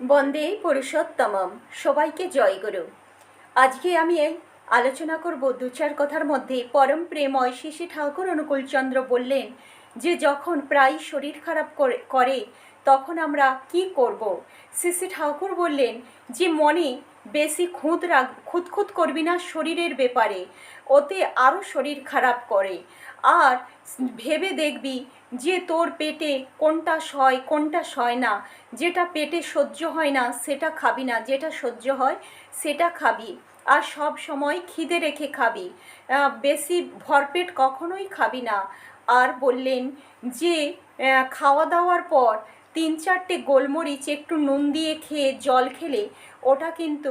বন্দে পুরুষোত্তমম। সবাইকে জয় করু আজকে আমি আলোচনা করব দু চার কথার মধ্যে। পরম প্রেময় শিশি ঠাকুর অনুকূলচন্দ্র বললেন যে, যখন প্রায় শরীর খারাপ করে তখন আমরা কি করব? শিশি ঠাকুর বললেন যে মনে বেশি খুঁত রাখ, খুঁতখুত করবি না শরীরের ব্যাপারে, ওতে আরও শরীর খারাপ করে। আর ভেবে দেখবি যে তোর পেটে কোনটা সয় কোনটা সয় না, যেটা পেটে সহ্য হয় না, সেটা খাবি না, যেটা সহ্য হয় সেটা খাবি। আর সব সময় খিদে রেখে খাবি। বেশি ভরপেট কখনোই খাবি না। আর বললেন যে খাওয়া দাওয়ার পর তিন চারটে গোলমরিচ একটু নুন দিয়ে খেয়ে জল খেলে ওটা কিন্তু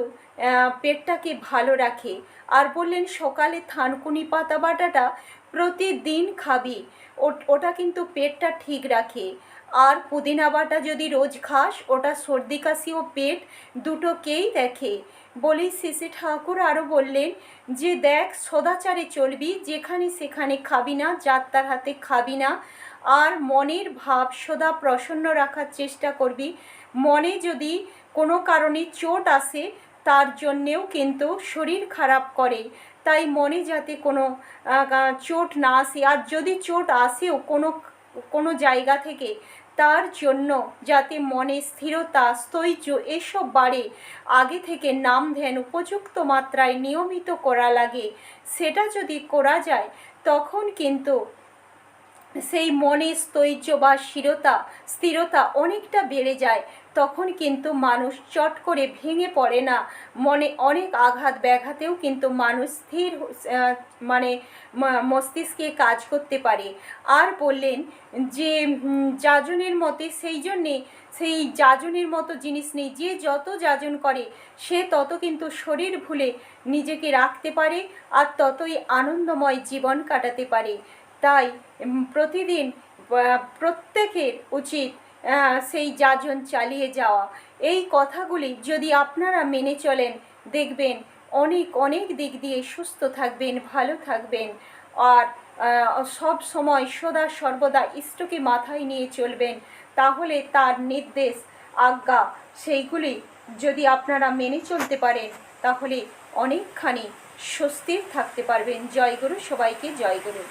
পেটটাকে ভালো রাখে। আর বললেন সকালে থানকুনি পাতা বাটাটা প্রতিদিন খাবি ওটা কিন্তু পেটটা ঠিক রাখে। আর পুদিনা বাটা যদি রোজ খাস, ওটা সর্দি, কাশি ও পেট দুটোকেই দেখে। বলেই শিশি ঠাকুর আরও বললেন যে, দেখ, সদাচারে চলবি, যেখানে সেখানে খাবি না, যাত্রার হাতে খাবি না। আর মনের ভাব সদা প্রসন্ন রাখার চেষ্টা করবি। মনে যদি কোনো কারণে চোট আসে, তার জন্যেও কিন্তু শরীর খারাপ করে। তাই মনে যাতে কোনো চোট না আসে। আর যদি চোট আসেও কোনো কোনো জায়গা থেকে, তার জন্য যাতে মনে স্থিরতা স্থৈর্য এসব বাড়ে, আগে থেকে নাম ধ্যান উপযুক্ত মাত্রায় নিয়মিত করা লাগে। সেটা যদি করা যায়, তখন কিন্তু সেই মনে স্থৈর্য বা স্থিরতা স্থিরতা অনেকটা বেড়ে যায়, তখন কিন্তু মানুষ চট করে ভেঙে পড়ে না। মনে অনেক আঘাত ব্যাঘাতেও কিন্তু মানুষ স্থির মানে মস্তিষ্কে কাজ করতে পারে। আর বললেন যে যাজনের মতে সেই জন্যে, সেই যাজনের মতো জিনিস নেই। যে যত যাজন করে, সে তত কিন্তু শরীর ভুলে নিজেকে রাখতে পারে আর ততই আনন্দময় জীবন কাটাতে পারে। তাই প্রতিদিন প্রত্যেকের উচিত সেই যাজন চালিয়ে যাওয়া। এই কথাগুলি যদি আপনারা মেনে চলেন, দেখবেন অনেক অনেক দিক দিয়ে সুস্থ থাকবেন, ভালো থাকবেন। আর সব সময় সদা সর্বদা ইষ্টকে মাথায় নিয়ে চলবেন। তাহলে তার নির্দেশ, আজ্ঞা সেইগুলি যদি আপনারা মেনে চলতে পারেন, তাহলে অনেকখানি স্বস্তির থাকতে পারবেন। জয়গুরু, সবাইকে জয়গুরু।